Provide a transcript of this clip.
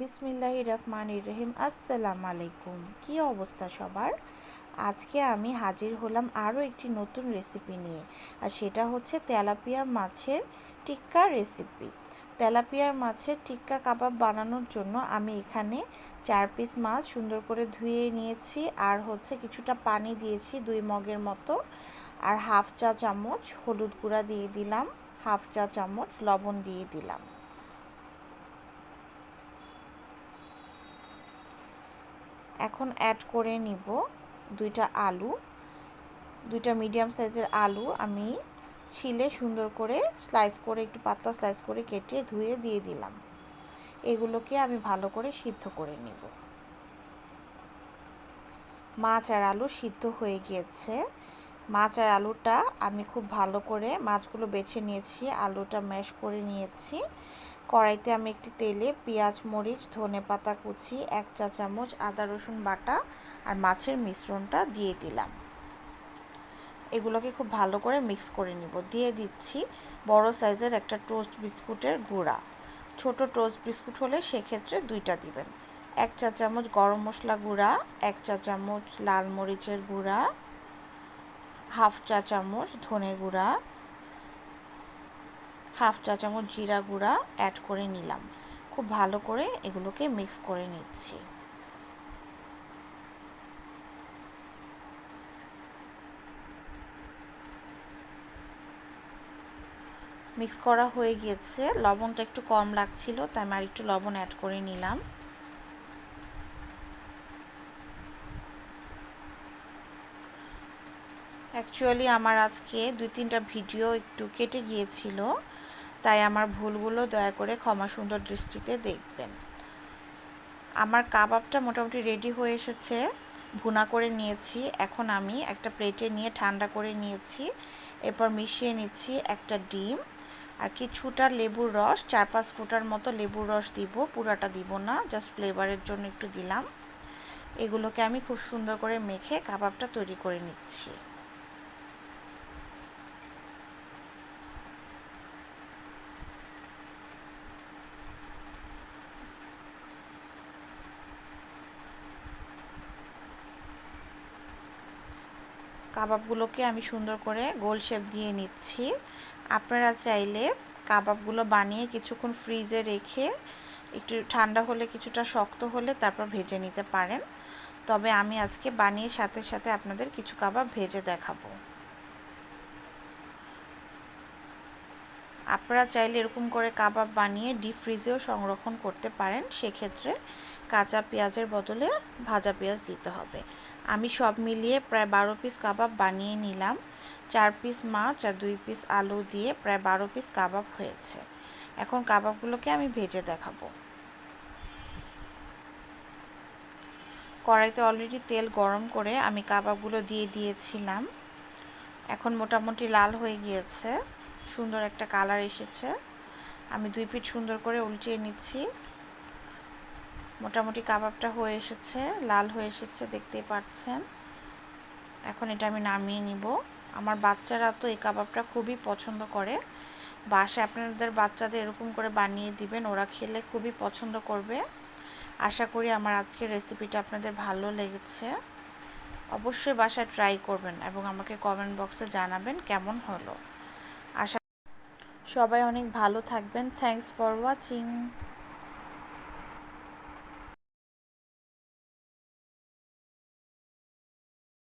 বিসমিল্লাহ রহমান রহিম আসসালামু আলাইকুম কী অবস্থা সবার? আজকে আমি হাজির হলাম আরও একটি নতুন রেসিপি নিয়ে, আর সেটা হচ্ছে তেলাপিয়া মাছের টিক্কা রেসিপি। তেলাপিয়ার মাছের টিক্কা কাবাব বানানোর জন্য আমি এখানে চার পিস মাছ সুন্দর করে ধুয়ে নিয়েছি, আর হচ্ছে কিছুটা পানি দিয়েছি দুই মগের মতো, আর হাফ চা চামচ হলুদ গুঁড়া দিয়ে দিলাম, হাফ চা চামচ লবণ দিয়ে দিলাম। এখন অ্যাড করে নিব দুইটা আলু, দুইটা মিডিয়াম সাইজের আলু আমি ছিলে সুন্দর করে স্লাইস করে, একটু পাতলা স্লাইস করে কেটে ধুয়ে দিয়ে দিলাম। এগুলোকে আমি ভালো করে সিদ্ধ করে নিব। মাছ আর আলু সিদ্ধ হয়ে গিয়েছে। মাছ আর আলুটা আমি খুব ভালো করে মাছগুলো বেছে নিয়েছি, আলুটা ম্যাশ করে নিয়েছি। কড়াইতে আমি একটি তেলে পেঁয়াজ, মরিচ, ধনে পাতা কুচি, এক চা চামচ, আদা রসুন বাটা আর মাছের মিশ্রণটা দিয়ে দিলাম। এগুলোকে খুব ভালো করে মিক্স করে নিব। দিয়ে দিচ্ছি বড় সাইজের একটা টোস্ট বিস্কুটের গুঁড়া। ছোট টোস্ট বিস্কুট হলে সেক্ষেত্রে দুইটা দিবেন। এক চা চামচ গরম মশলা গুঁড়া, এক চা চামচ লাল মরিচের গুঁড়া হাফ চা চামচ ধনে গুঁড়া, হাফ চা চামচ জিরা গুঁড়া অ্যাড করে নিলাম। খুব ভালো করে এগুলোকে মিক্স করে নিচ্ছি। মিক্স করা হয়ে গিয়েছে লবণটা একটু কম লাগছিল, তাই আমি আর একটু লবণ অ্যাড করে নিলাম। অ্যাকচুয়ালি আমার আজকে দুই তিনটা ভিডিও একটু কেটে গিয়েছিল, তাই আমার ভুলগুলো দয়া করে ক্ষমা সুন্দর দৃষ্টিতে দেখবেন। আমার কাবাবটা মোটামুটি রেডি হয়ে এসেছে, ভুনা করে নিয়েছি। এখন আমি একটা প্লেটে নিয়ে ঠান্ডা করে নিয়েছি, এরপর মিশিয়ে নিচ্ছি একটা ডিম। আর কিছুটা লেবুর রস, চার পাঁচ ফুটার মতো লেবুর রস দিব, পুরাটা দিব না জাস্ট ফ্লেভারের জন্য একটু দিলাম। এগুলোকে আমি খুব সুন্দর করে মেখে কাবাবটা তৈরি করে নিচ্ছি। কাবাবগুলোকে আমি সুন্দর করে গোল শেপ দিয়ে নিচ্ছি। আপনারা চাইলে কাবাবগুলো বানিয়ে কিছুক্ষণ ফ্রিজে রেখে একটু ঠান্ডা হলে, কিছুটা শক্ত হলে তারপর ভেজে নিতে পারেন। তবে আমি আজকে বানিয়ে সাথে সাথে আপনাদের কিছু কাবাব ভেজে দেখাবো। আপনারা চাইলে এরকম করে কাবাব বানিয়ে ডিপ ফ্রিজেও সংরক্ষণ করতে পারেন। সেক্ষেত্রে কাঁচা পেঁয়াজের বদলে ভাজা পেঁয়াজ দিতে হবে। আমি সব মিলিয়ে প্রায় বারো পিস কাবাব বানিয়ে নিলাম। চার পিস মাছ আর দুই পিস আলু দিয়ে প্রায় বারো পিস কাবাব হয়েছে। এখন কাবাবগুলোকে আমি ভেজে দেখাবো। কড়াইতে অলরেডি তেল গরম করে আমি কাবাবগুলো দিয়ে দিয়েছিলাম। এখন মোটামুটি লাল হয়ে গিয়েছে। সুন্দর একটা কালার এসেছে। আমি দুই পিঠ সুন্দর করে উল্টিয়ে নিচ্ছি। মোটামুটি কাবাবটা হয়ে এসেছে, লাল হয়ে এসেছে, দেখতেই পাচ্ছেন। এখন এটা আমি নামিয়ে নিব। আমার বাচ্চারা তো এই কাবাবটা খুবই পছন্দ করে। বাসায় আপনাদের বাচ্চাদের এরকম করে বানিয়ে দিবেন, ওরা খেলে খুবই পছন্দ করবে। আশা করি আমার আজকের রেসিপিটা আপনাদের ভালো লেগেছে। অবশ্যই বাসায় ট্রাই করবেন এবং আমাকে কমেন্ট বক্সে জানাবেন কেমন হলো। সবাই অনেক ভালো থাকবেন। Thanks for watching